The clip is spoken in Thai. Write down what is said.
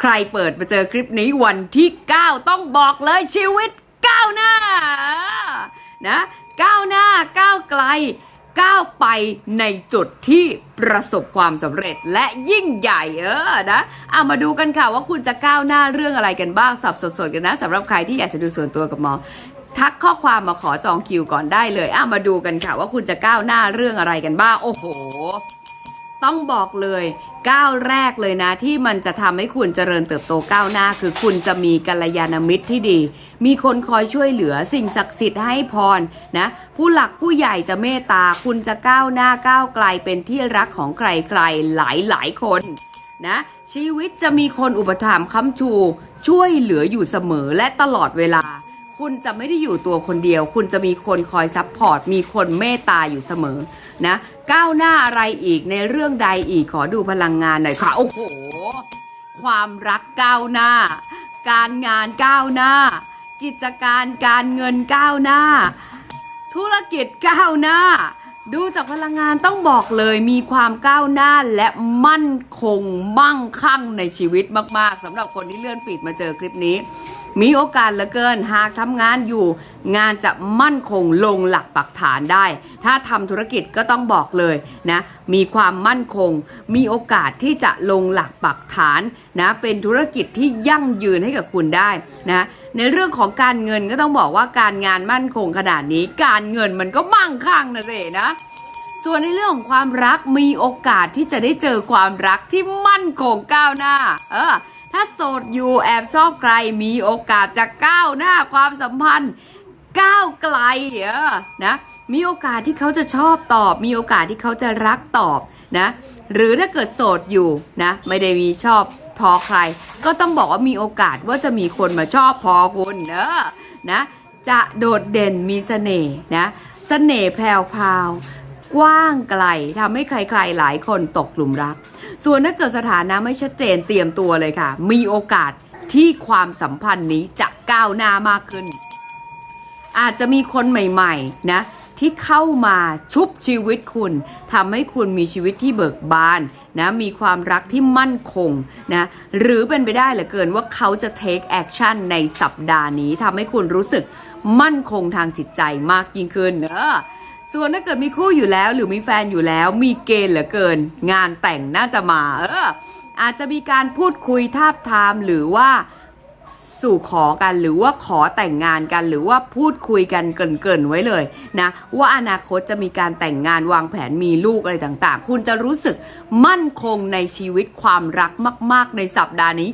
ใครเปิดมาเจอคลิปนี้วันที่ 9 ต้องบอกเลยชีวิตก้าวหน้านะก้าวหน้าก้าวไกลก้าวไปในจุดที่ประสบความสำเร็จและยิ่งใหญ่เออนะเอามาดูกันค่ะว่าคุณจะก้าวหน้าเรื่องอะไรกันบ้างสับสดๆกันนะสำหรับใครที่อยากจะดูส่วนตัวกับหมอทักข้อความมาขอจองคิวก่อนได้เลยอะมาดูกันค่ะว่าคุณจะก้าวหน้าเรื่องอะไรกันบ้างโอ้โห ต้องบอกเลยก้าวแรกเลยนะที่มันจะทำให้คุณเจริญเติบโตก้าวหน้า คือคุณจะมีกัลยาณมิตรที่ดี มีคนคอยช่วยเหลือสิ่งศักดิ์สิทธิ์ให้พรนะผู้หลักผู้ใหญ่จะเมตตา คุณจะก้าวหน้าก้าวไกลเป็นที่รักของใครๆหลายหลายๆคนนะชีวิตจะมีคนอุปถัมภ์ค้ำชู ช่วยเหลืออยู่เสมอและตลอดเวลา คุณจะไม่ได้อยู่ตัวคนเดียว คุณจะมีคนคอยซัพพอร์ต มีคนเมตตาอยู่เสมอนะ ก้าวหน้าอะไรอีกในเรื่องใดอีกขอดูพลังงานหน่อยค่ะ โอ้โห ความรักก้าวหน้า การงานก้าวหน้า กิจการการเงินก้าวหน้า ธุรกิจก้าวหน้า ดูจากพลังงานต้องบอกเลยมีความก้าวหน้าและมั่นคงมั่งคั่งในชีวิตมาก ๆสำหรับคนที่เลื่อนฟีดมาเจอคลิปนี้มีโอกาสเหลือเกินหากทำงานอยู่ งานจะมั่นคงลงหลักปักฐานได้ ถ้าทำธุรกิจก็ต้องบอกเลยนะมีความมั่นคง มีโอกาสที่จะลงหลักปักฐานนะเป็นธุรกิจที่ยั่งยืนให้กับคุณได้นะในเรื่องของการเงินก็ต้องบอกว่าการงานมั่นคงขนาดนี้ การเงินมันก็มั่งคั่งนะเสนะ ส่วนในเรื่องของความรักมีโอกาสที่จะได้เจอความรักที่มั่นคงก้าวหน้า เออ ถ้าโสดอยู่แอบชอบใครมีโอกาสจะก้าวหน้าความสัมพันธ์ก้าวไกลเออนะมีโอกาสที่เขาจะชอบตอบ มีโอกาสที่เขาจะรักตอบนะ หรือถ้าเกิดโสดอยู่นะไม่ได้มีชอบพอใคร ก็ต้องบอกว่ามีโอกาสว่าจะมีคนมาชอบพอคุณเนอะนะ จะโดดเด่นมีเสน่ห์นะเสน่ห์แพรว กว้างไกลทำให้ใครๆหลายคนตกหลุมรัก ส่วนถ้าเกิดสถานะไม่ชัดเจนเตรียมตัวเลยค่ะ มีโอกาสที่ความสัมพันธ์นี้จะก้าวหน้ามากขึ้น อาจจะมีคนใหม่ๆนะที่เข้ามาชุบชีวิตคุณทำให้คุณมีชีวิตที่เบิกบานนะมีความรักที่มั่นคงนะหรือเป็นไปได้เหลือเกินว่าเขาจะ take action ในสัปดาห์นี้ทำให้คุณรู้สึกมั่นคงทางจิตใจมากยิ่งขึ้นเนออ ส่วนถ้าเกิดมีคู่อยู่แล้วหรือมีแฟนอยู่แล้ว มีเกณฑ์เหลือเกิน งานแต่งน่าจะมา เออ อาจจะมีการพูดคุยทาบทามหรือว่าสู่ขอกันหรือว่าขอแต่งงานกันหรือว่าพูดคุยกันเกินๆไว้เลยนะว่าอนาคตจะมีการแต่งงานวางแผนมีลูกอะไรต่างๆ คุณจะรู้สึกมั่นคงในชีวิตความรักมาก ๆ ในสัปดาห์นี้